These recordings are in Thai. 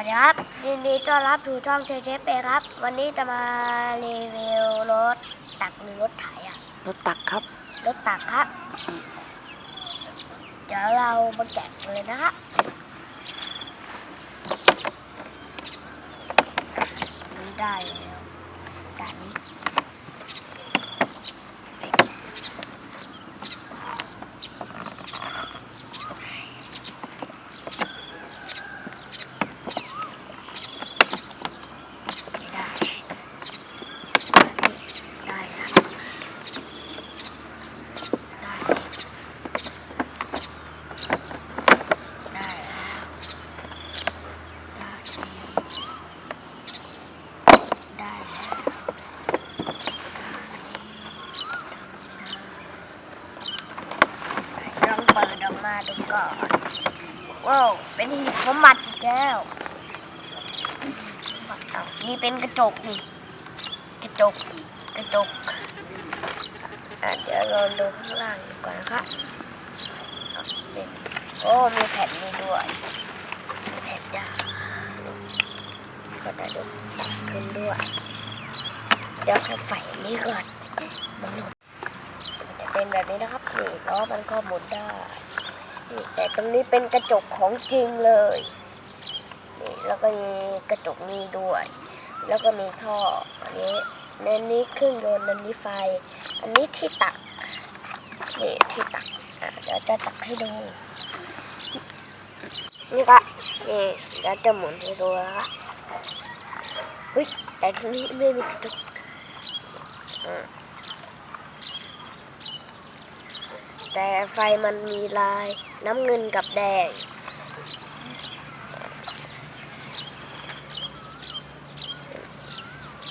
วัสดีครับยินดีต้อนรับสู่ช่องเทเชฟเปครับ วันนี้จะมารีวิวรถตักหรือรถไถอะรถตักครับ รถตักครับ เดี๋ยวเรามาแกะเลยนะฮะนี่ได้แล้วด่านนี้ได้ได้แล้วได้ได้แล้วได้ได้แล้วลองเปิดออก มาดูก่อนว้าวเป็นหีบสมบัติอีกแล้วนี่เป็นกระจกนี่กระจกกระจกเดี๋ยวเราดูข้างล่างดูก่อนนะครับโอ้มีแผ่นนี้ด้วยมีแผ่นยาก็จะดูตักขึ้นด้วย เดี๋ยวเขาใส่นี้ก่อนมันหนุนจะเป็นแบบนี้นะครับนี่ล้อมันก็หมุนได้ นี่แต่ตรงนี้เป็นกระจกของจริงเลยนี่แล้วก็มีกระจกนี้ด้วย แล้วก็มีท่อ อันนี้ในนี้เครื่องยนต์อันนี้ไฟ อันนี้ที่ตักนี่ที่ตักอะเดี๋ยวจะตักให้ดู นี่ก็นี่เดี๋ยวจะหมุนให้ดูนะคะเฮ้ยแต่ตรงนี้ไม่มีกระจกอืม แต่ไฟมันมีลายน้ำเงินกับแดง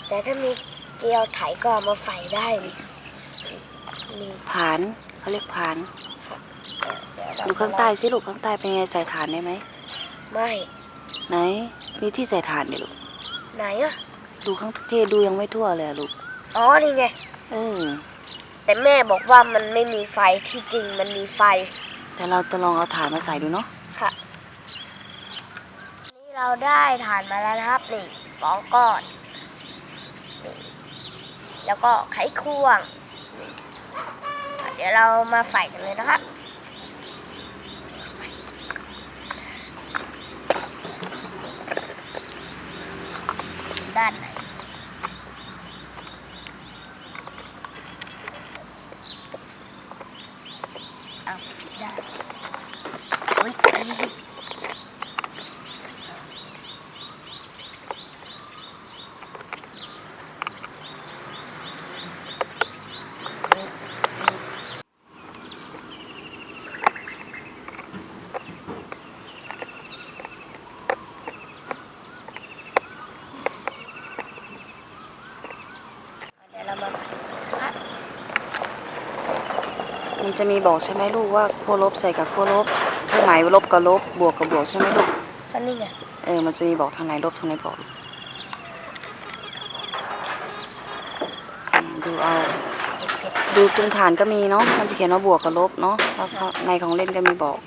แต่ถ้ามีเกลียวไถก็เอามาใส่ได้นี่นี่ผานเขาเรียกผานเดี๋ยวเรดูข้างใต้สิลูกข้างใต้เป็นไงใส่ฐานได้ไหมไม่ไหนมีที่ใส่ฐานเนี่ยลูกไหนอะดูข้างที่ดูยังไม่ทั่วเลยอะลูกอ๋อนี่ไงเออ แต่แม่บอกว่ามันไม่มีไฟที่จริงมันมีไฟแต่เราจะลองเอาฐานมาใส่ดูเนาะค่ะ นี่เราได้ฐานมาแล้วนะครับนี่สองก้อนนี่แล้วก็ไขควงนี่อะเดี๋ยวเรามาใส่กันเลยนะครับ ด้านไหน เอาผิดด้านโอ๊ยอันนี้ เดี๋ยวเรามาใส่นะครับ มัน จะมีบอกใช่ไหมลูกว่าขั้วลบใส่กับขั้วลบเครื่องหมายลบกับลบบวกกับบวกใช่ไหมลูกก็นี่ไงเออมันจะมีบอกทางไหนลบทางไหนบวกอืมดูเอาดูตรงฐานก็มีเนาะมันจะเขียนว่าบวกกับลบเนาะแล้วข้างในของเล่นก็มีบอก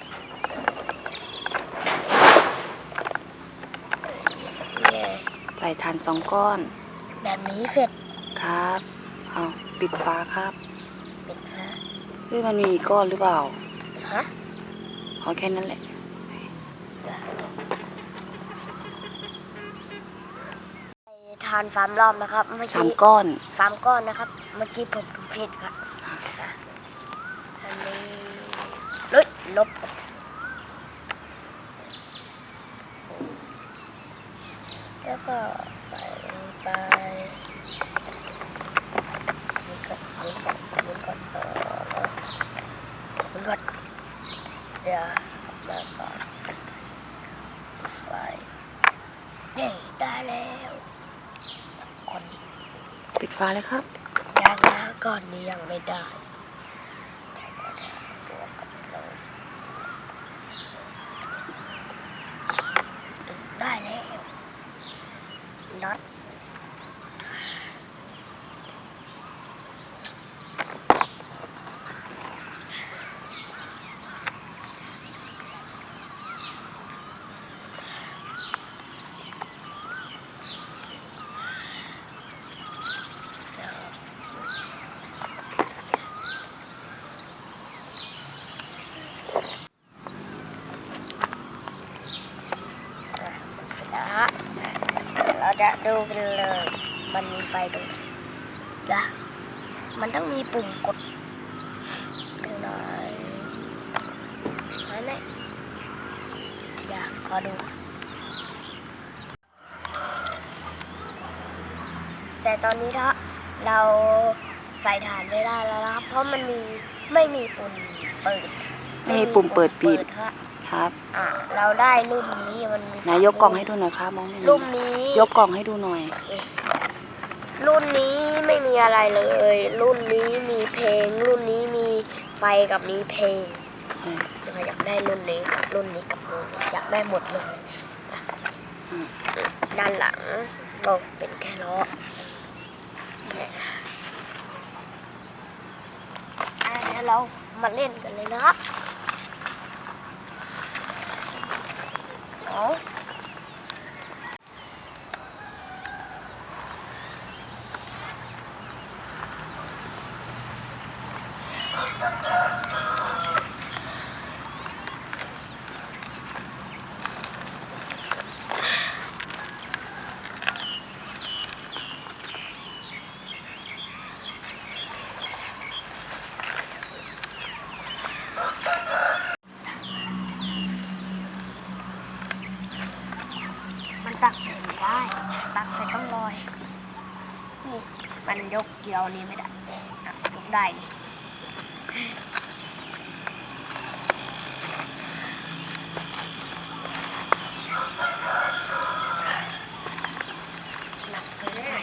นี่ไงใส่ฐานสองก้อน แบบนี้เสร็จครับ เอาปิดฟ้าครับปิดฟ้า เฮ้ยมันมีอีกก้อนหรือเปล่า ฮะเอาแค่นั้นแหละทานสามรอบนะครับเมื่อสามกี้ก้อนสามก้อนนะครับ เมื่อกี้ผมดูผิดครับอะอันนี้ลดลบแล้วก็ใส่ลงไปหมุนก่อนหมุนก่อนหมุนก่อนเออหมุนก่อนเดี๋ยวมาก่อนไฟนี่ได้แล้วคนนี้ ปิด ฟ้าเลยครับยังนะก่อนนี้ยังไม่ได้ตัวกับลงได้แล้วน็อต จะดูกันเลย มันมีไฟตรงไหนเดี๋ยวมันต้องมีปุ่มกดดูหน่อยอันไหนอยากขอดู แต่ตอนนี้ถ้าเราใส่ถ่านไม่ได้แล้วนะครับ เพราะมันมีไม่มีปุ่มเปิด ไม่มีปุ่มเปิดปิดฮะ ครับ อ่า เราได้รุ่นนี้มันมีไหนายกกล่องให้ดูหน่อยครับมองไม่เห็นรุ่นนี้ ยกกล่องให้ดูหน่อย รุ่นนี้ไม่มีอะไรเลย รุ่นนี้มีเพลง รุ่นนี้มีไฟกับมีเพลงเออเราอยากได้รุ่นนี้กับรุ่นนี้กับรุ่นนี้อยากได้หมดเลยอืมด้านหลังก็เป็นแค่ล้ออะเดี๋ยวเรามาเล่นกันเลยนะครับ เอา มันตักใส่ไม่ได้ ตักใส่ต้องลอย นี่ มันยก เกี่ยวนี้ไม่ได้อะยกได้นี่หนักเกินไป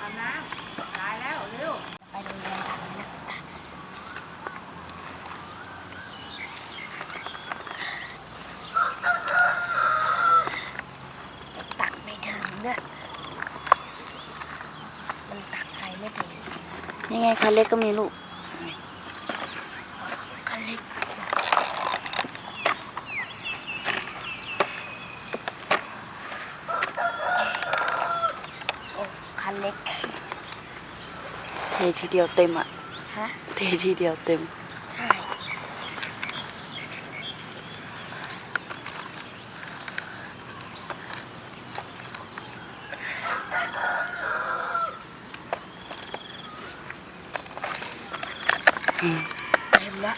อาบน้ำตายแล้วเร็ว ไปโรงเรียนทันไหมนะตักไม่ถึงเนี่ยมันตักใส่ไม่ถึง นี่ไงคันเล็กก็มีลูกคันเล็กโอ้คันเล็ก เททีเดียวเต็มอะ ฮะ เททีเดียวเต็ม อืมเต็มละ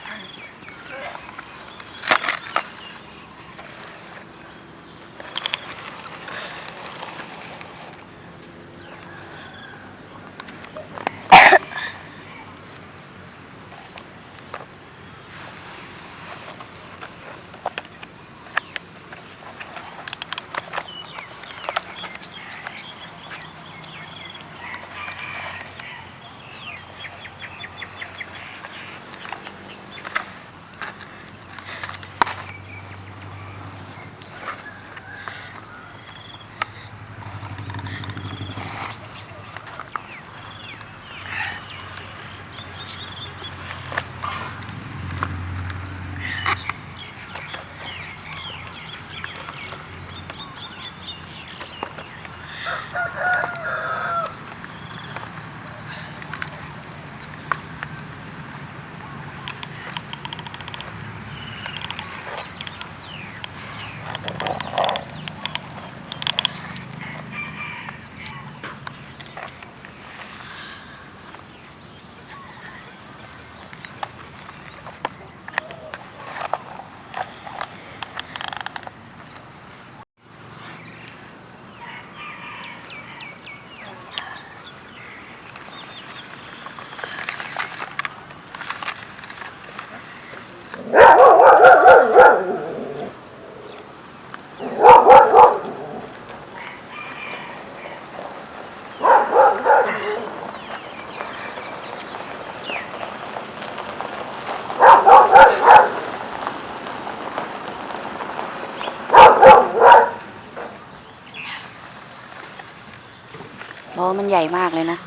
ล้อมัน ใหญ่มากเลยนะ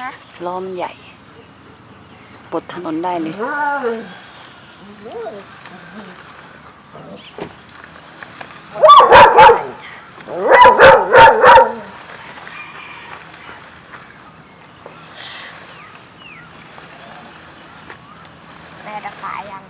ฮะล้อมันใหญ่ บดถนนได้เลย แม่จะขายยัง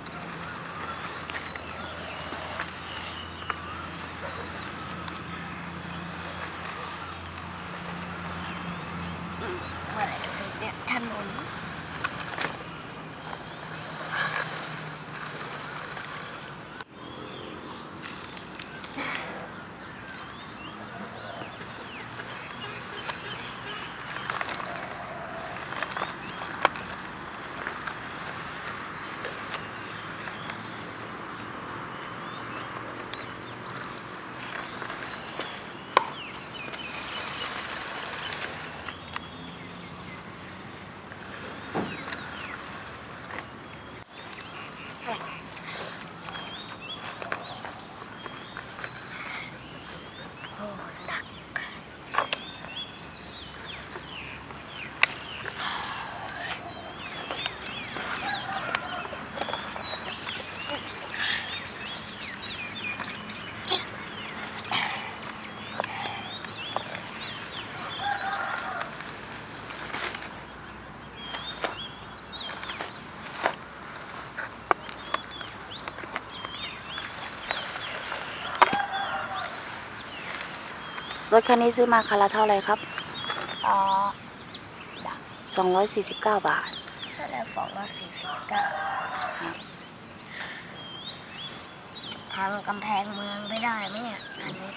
รถคันนี้ซื้อมาคันละเท่าไหร่ครับอ๋อ249 บาทนั่นแหละสองร้อยสี่สิบเก้าครับทางกำแพงเมืองไม่ได้ไหมเนี่ยอันนี้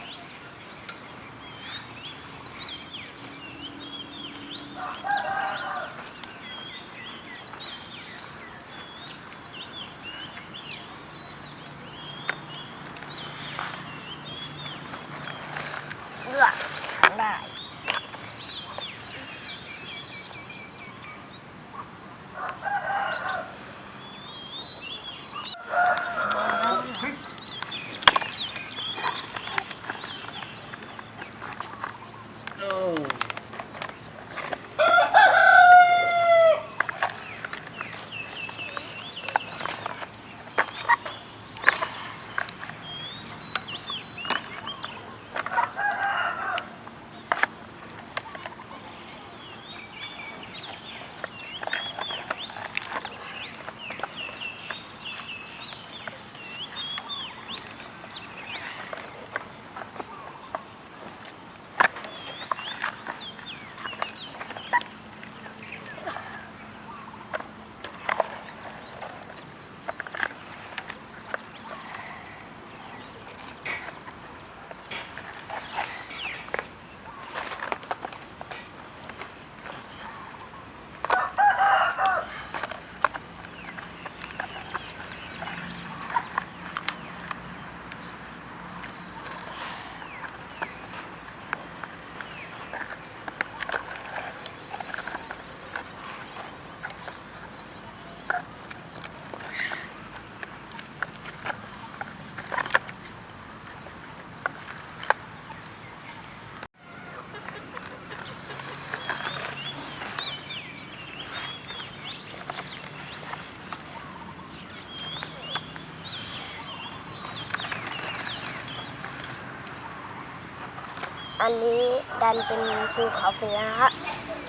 อันนี้ดันเป็นภูเขาเสือนะครับ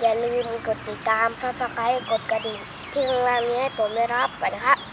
อย่าลืมกดติดตามซับสไครต์กดกระดิ่งที่ข้างล่างนี้ให้ผมได้รับสวัสดีครับ